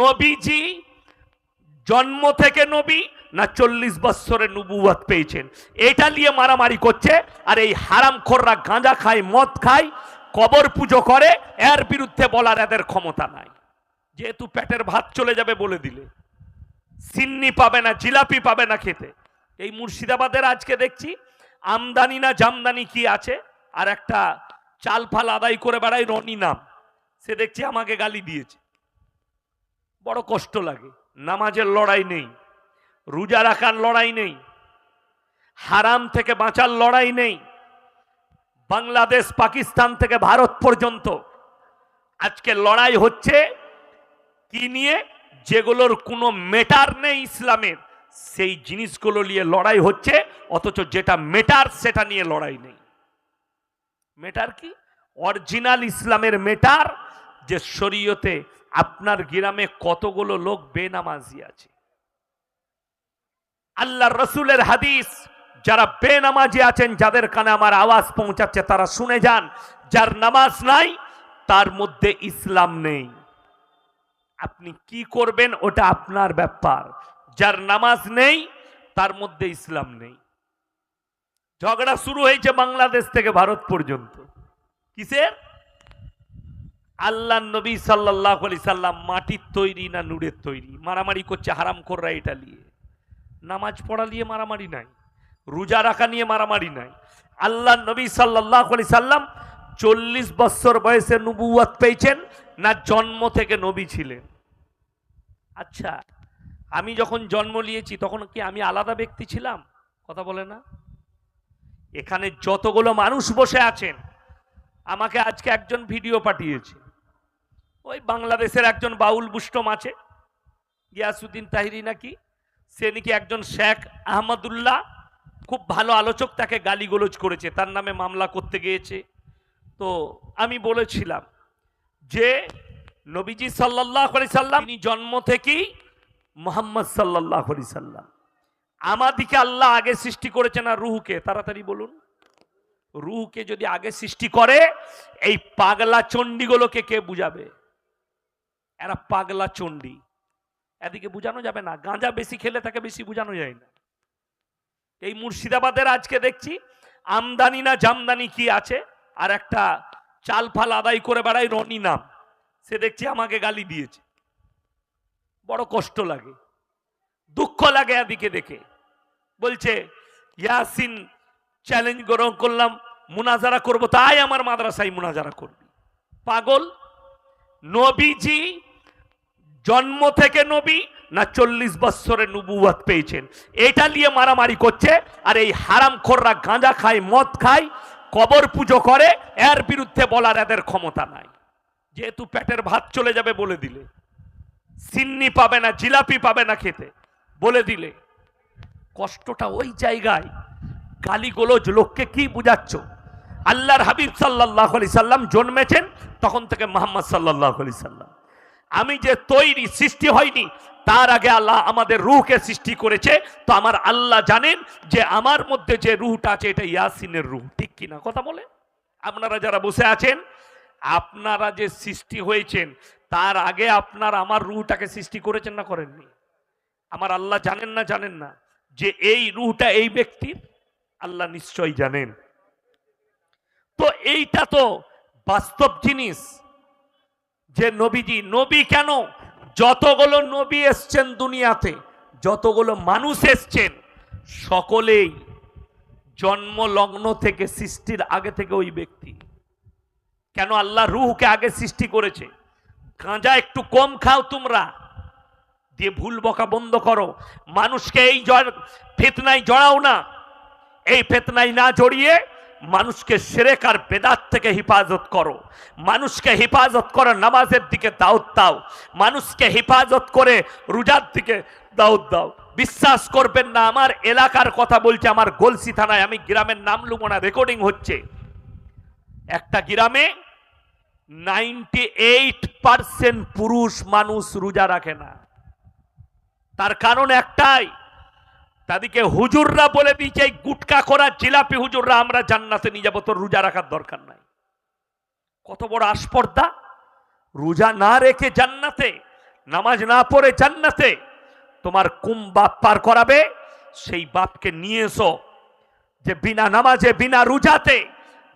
নবীজি জন্ম থেকে নবী না চল্লিশ বৎসরে নবুয়াত পেয়েছেন। এটা নিয়ে মারামারি করছে আর এই হারাম খোররা গাঁজা খায়, মদ খায়, কবর পুজো করে, এর বিরুদ্ধে বলার এদের ক্ষমতা নাই। যেহেতু পেটের ভাত চলে যাবে বলে দিলে। সিন্নি পাবে না, জিলাপি পাবে না খেতে। এই মুর্শিদাবাদের আজকে দেখছি আমদানি না জামদানি কি আছে, আর একটা চাল ফাল আদায় করে বেড়ায় রনি নাম। সে দেখছি আমাকে গালি দিয়েছে। বড় কষ্ট লাগে। নামাজের লড়াই নেই। রোজা রাখার লড়াই নেই। হারাম থেকে বাঁচার লড়াই নেই। বাংলাদেশ পাকিস্তান থেকে ভারত পর্যন্ত। আজকে লড়াই হচ্ছে কি নিয়ে? যেগুলোর কোনো মেটার নেই ইসলামের। সেই জিনিসগুলো নিয়ে লড়াই হচ্ছে, অথচ যেটা মেটার সেটা নিয়ে লড়াই নেই। মেটার কি? অরিজিনাল ইসলামের মেটার যে শরীয়তে আপনার গ্রামে কতগুলো লোক বেনামাজি আছে। আল্লাহ রসুলের হাদিস, যারা বেনামাজি আছেন, যাদের কানে আমার আওয়াজ পৌঁছাচ্ছে, তারা শুনে যান, যার নামাজ নাই, তার মধ্যে ইসলাম নেই। আপনি কি করবেন, ওটা আপনার ব্যাপার। যার নামাজ নেই, তার মধ্যে ইসলাম নেই। ঝগড়া শুরু হয়েছে বাংলাদেশ থেকে ভারত পর্যন্ত। কিসের? আল্লাহ নবী সাল্লাহ আলি সাল্লাম মাটির তৈরি না নুড়ের তৈরি? মারামারি করছে, হারাম কররা এটা নিয়ে। নামাজ পড়া নিয়ে মারামারি নাই, রোজা রাখা নিয়ে মারামারি নাই। আল্লাহ নবী সাল্লাহ আলি সাল্লাম চল্লিশ বৎসর বয়সে নবুয়াত পেয়েছেন না জন্ম থেকে নবী ছিলেন? আচ্ছা আমি যখন জন্ম নিয়েছি তখন কি আমি আলাদা ব্যক্তি ছিলাম? কথা বলে না। এখানে যতগুলো মানুষ বসে আছেন, আমাকে আজকে একজন ভিডিও পাঠিয়েছে। ওই বাংলাদেশের একজন বাউল বুষ্টম আছে, গিয়াসুদ্দিন তাহিরি নাকি? সে নাকি একজন শেখ আহমদুল্লাহ। খুব ভালো আলোচক, তাকে গালিগোলজ করেছে। তার নামে মামলা করতে গিয়েছে। তো আমি বলেছিলাম যে, নবীজি সাল্লাহ সাল্লাম, তিনি জন্ম থেকেই মোহাম্মদ সাল্লাহ সাল্লাম। আমাদিকে আল্লাহ আগে সৃষ্টি করেছেন আর রুহুকে। তাড়াতাড়ি বলুন। রুহুকে যদি আগে সৃষ্টি করে, এই পাগলা চণ্ডীগুলোকে কে বুঝাবে? এরা পাগলা চণ্ডী। এদিকে বুঝানো যাবে না, গাঁজা বেশি খেলে তাকে বেশি বুঝানো যায় না। এই মুর্শিদাবাদের আজকে দেখছি, আমদানি না জামদানি কি আছে, আর একটা চাল ফাল আদায় করে বেড়ায় রনি নাম। সে দেখছি আমাকে গালি দিয়েছে। বড় কষ্ট লাগে, দুঃখ লাগে এদিকে দেখে। বলছে, ইয়াসিন চ্যালেঞ্জ গ্রহণ করলাম, মুনাজারা করব, তাই আমার মাদ্রাসায় মুনাজারা করবি। পাগল, নবীজি জন্ম থেকে নবী না চল্লিশ বৎসরের নবুয়াত পেয়েছেন? এটা নিয়ে মারামারি করছে, আর এই হারাম খোররা গাঁজা খায়, মদ খায়, কবর পুজো করে, এর বিরুদ্ধে বলার এদের ক্ষমতা নাই। যেহেতু পেটের ভাত চলে যাবে বলে দিলে, সিন্নি পাবে না, জিলাপি পাবে না খেতে, বলে দিলে। কষ্টটা ওই জায়গায়। গালিগোলজ লোককে কি বুঝাচ্ছ? আল্লাহর হাবিব সাল্লাহ আলি সাল্লাম জন্মেছেন তখন থেকে মোহাম্মদ সাল্লাহ আলি সাল্লাম। আমি যে তৈরি সৃষ্টি হয়নি, তার আগে আল্লাহ আমাদের রুহকে সৃষ্টি করেছে। তো আমার আল্লাহ জানেন যে আমার মধ্যে যে রুহটা আছে, এটা ইয়াসিনের রুহ। ঠিক কিনা কথা বলে? আপনারা যারা বসে আছেন, আপনারা যে সৃষ্টি হয়েছেন, তার আগে আপনার আমার রুহটাকে সৃষ্টি করেছেন না করেননি? আমার আল্লাহ জানেন না জানেন না যে এই রুহটা এই ব্যক্তির? আল্লাহ নিশ্চয়ই জানেন। তো এইটা তো বাস্তব জিনিস। যে নবীজি, নবী কেন? যতগুলো নবী এসছেন দুনিয়াতে, যতগুলো মানুষ এসছেন, সকলেই জন্ম লগ্ন থেকে সৃষ্টির আগে থেকে ওই ব্যক্তি। কেন আল্লাহ রুহকে আগে সৃষ্টি করেছে? গাঁজা একটু কম খাও তোমরা, দিয়ে ভুল বকা বন্ধ করো। মানুষকে এই ফেতনায় জড়াও না। এই ফেতনায় না জড়িয়ে মানুষকে সেরেক আর বেদাত থেকে হেফাজত করো। মানুষকে হেফাজত করো নামাজের দিকে দাউদ দাও। মানুষকে হেফাজত করে রোজার দিকে দাউদ দাও। বিশ্বাস করবেন না, আমার এলাকার কথা বলছে, আমার গলসি থানায় আমি গ্রামের নাম লুবো না, রেকর্ডিং হচ্ছে। একটা গ্রামে নাইনটি এইট পার্সেন্ট পুরুষ মানুষ রোজা রাখে না। তার কারণ একটাই তাদেরকে হুজুররা বলে দিয়েছে, এই গুটকা করা জিলাপি হুজুররা, আমরা জান্নাতে নিয়ে যাব, তোর রোজা রাখার দরকার নাই। কত বড় আস্পর্ধা। রোজা না রেখে জান্নাতে, নামাজ না পড়ে জান্নাতে তোমার কুম বাপ পার করাবে, সেই বাপকে নিয়ে এসো যে বিনা নামাজে, বিনা রোজাতে,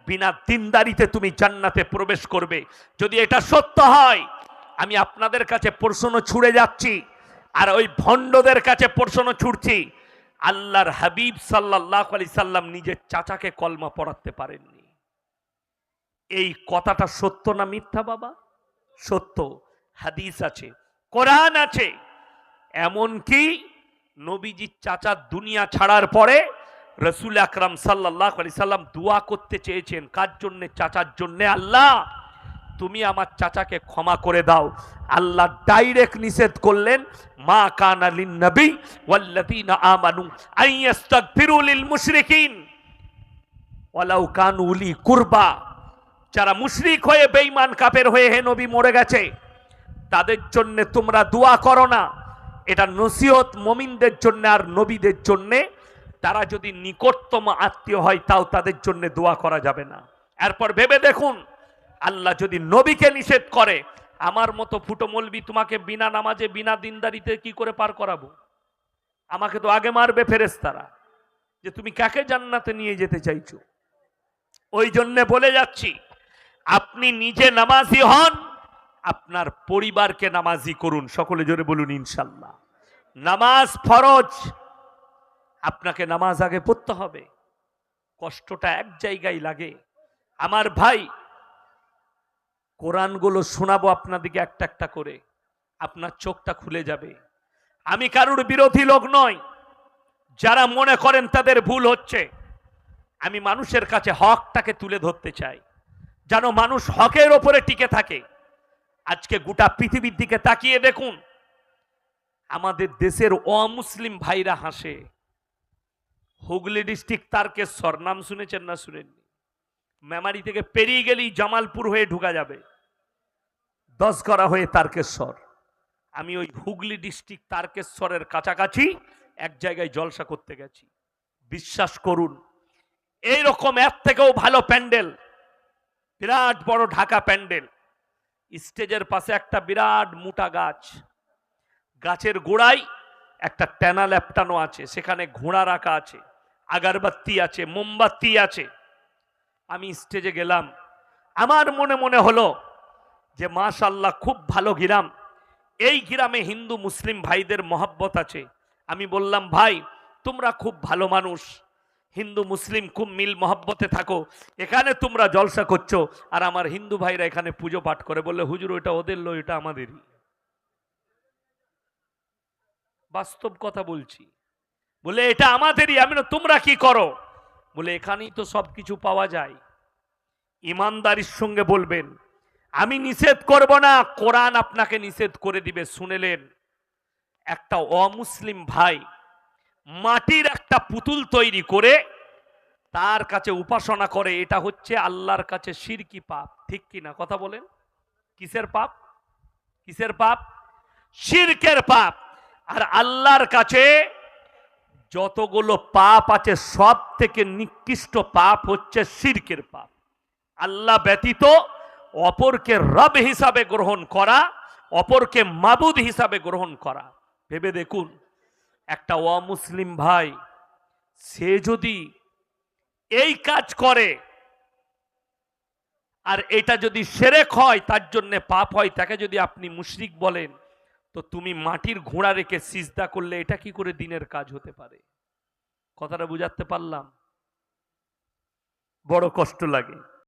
বিনা দিনদারিতে তুমি জান্নাতে প্রবেশ করবে। যদি এটা সত্য হয়, আমি আপনাদের কাছে প্রশ্ন ছুড়ে যাচ্ছি, আর ওই ভণ্ডদের কাছে প্রশ্ন ছুটছি আল্লাহর হাবিব সাল্লাহ আলি সাল্লাম নিজের চাচাকে কলমা পড়াতে পারেননি। এই কথাটা সত্য না মিথ্যা বাবা? সত্য। হাদিস আছে, কোরআন আছে। এমনকি নবীজির চাচা দুনিয়া ছাড়ার পরে রসুল আকরাম সাল্লাহ আলি সাল্লাম দোয়া করতে চেয়েছেন, কার জন্যে? চাচার জন্যে আল্লাহ। তুমি আমার চাচাকে ক্ষমা করে দাও। আল্লাহ ডাইরেক্ট নিষেধ করলেন, মা কানা লিন নবী ওয়াল্লাযীনা আমানু আইয়াস্তাগফিরু লিল মুশরিকিন। ওয়ালাউ কানু উলি কুরবা। যারা মুশরিক হয়ে বেঈমান, কাফের হয়ে হে নবী মরে গেছে, তাদের জন্য তোমরা দোয়া করো না। এটা নসিহত মমিনদের জন্য আর নবীদের জন্য। তারা যদি নিকটতম আত্মীয় হয়, তাও তাদের জন্য দোয়া করা যাবে না। এরপর ভেবে দেখুন আল্লাহ যদি নবীকে নিষেধ করে, আমার মতো ফুটো মলবি তোমাকে বিনা নামাজে, বিনা দিনদারিতে কি করে পার করাবো? আমাকে তো আগে মারবে ফেরেস্তারা যে তুমি কাকে জান্নাতে নিয়ে যেতে চাইছো? ওই জন্যে বলে যাচ্ছি, আপনি নিজে নামাজি হন, আপনার পরিবারকে নামাজি করুন। সকলে জোরে বলুন, ইনশাল্লাহ। নামাজ ফরজ, আপনাকে নামাজ আগে পড়তে হবে। কষ্টটা এক জায়গায় লাগে। আমার ভাই কোরআনগুলো শোনাবো আপনাদিকে একটা একটা করে। আপনার চোখটা খুলে যাবে। আমি কারুর বিরোধী লোক নয় যারা মনে করেন তাদের ভুল হচ্ছে। আমি মানুষের কাছে হকটাকে তুলে ধরতে চাই। যেন মানুষ হকের ওপরে টিকে থাকে। আজকে গোটা পৃথিবীর দিকে তাকিয়ে দেখুন। আমাদের দেশের অমুসলিম ভাইরা হাসে। হুগলি ডিস্ট্রিক্ট তারকেশ্বর, নাম শুনেছেন না শুনেননি? মেমারি থেকে পেরিয়ে গেলেই জামালপুর হয়ে ঢুকা যাবে। দশ করা হয়ে তারকেশ্বর। আমি ওই হুগলি ডিস্ট্রিক্ট তারকেশ্বরের কাছাকাছি এক জায়গায় জলসা করতে গেছি। বিশ্বাস করুন এই রকম এর থেকেও ভালো প্যান্ডেল, বিরাট বড় ঢাকা প্যান্ডেল। স্টেজের পাশে একটা বিরাট মোটা গাছ। গাছের গোড়ায় একটা ট্যানা ল্যাপটানো আছে, সেখানে ঘোড়া রাখা আছে, আগারবাতি আছে, মোমবাতি আছে। আমি স্টেজে গেলাম। আমার মনে মনে হলো যে মাশাল্লাহ খুব ভালো গ্রাম এই গ্রামে হিন্দু মুসলিম ভাইদের মহাব্বত আছে। আমি বললাম, ভাই, তোমরা খুব ভালো মানুষ। হিন্দু মুসলিম খুব মিল মহাব্বতে থাকো। এখানে তোমরা জলসা করছ। আর আমার হিন্দু ভাইরা এখানে পুজো পাঠ করে। বললে, হুজুর, ওইটা ওদের লো এটা আমাদেরই। বাস্তব কথা বলছি। বলে এটা আমাদেরই। আমি তোমরা কি করো? বলে, এখানেই তো সব কিছু পাওয়া যায়। ইমানদারির সঙ্গে বলবেন, আমি নিষেধ করব না, কোরআন আপনাকে নিষেধ করে দিবে। শুনেলেন একটা অমুসলিম ভাই মাটির একটা পুতুল তৈরি করে তার কাছে উপাসনা করে, এটা হচ্ছে আল্লাহর কাছে সিরকি পাপ। ঠিক কি না? কথা বলেন। কিসের পাপ? কিসের পাপ? শিরকের পাপ। আর আল্লাহর কাছে যতগুলো পাপ আছে সব থেকে নিকৃষ্ট পাপ হচ্ছে শিরকের পাপ। আল্লাহ ব্যতীত অপরকে রব হিসাবে গ্রহণ করা, অপরকে মাবুদ হিসাবে গ্রহণ করা। ভেবে দেখুন, একটা অমুসলিম ভাই, সে যদি এই কাজ করে, আর এটা যদি সেরেক হয়, তার জন্য পাপ হয়, তাকে যদি আপনি মুশরিক বলেন তো তুমি মাটির ঘোড়া রেখে সিজদা করলে এটা কি করে দিনের কাজ হতে পারে? কথাটা বুঝাতে পারলাম? বড় কষ্ট লাগে।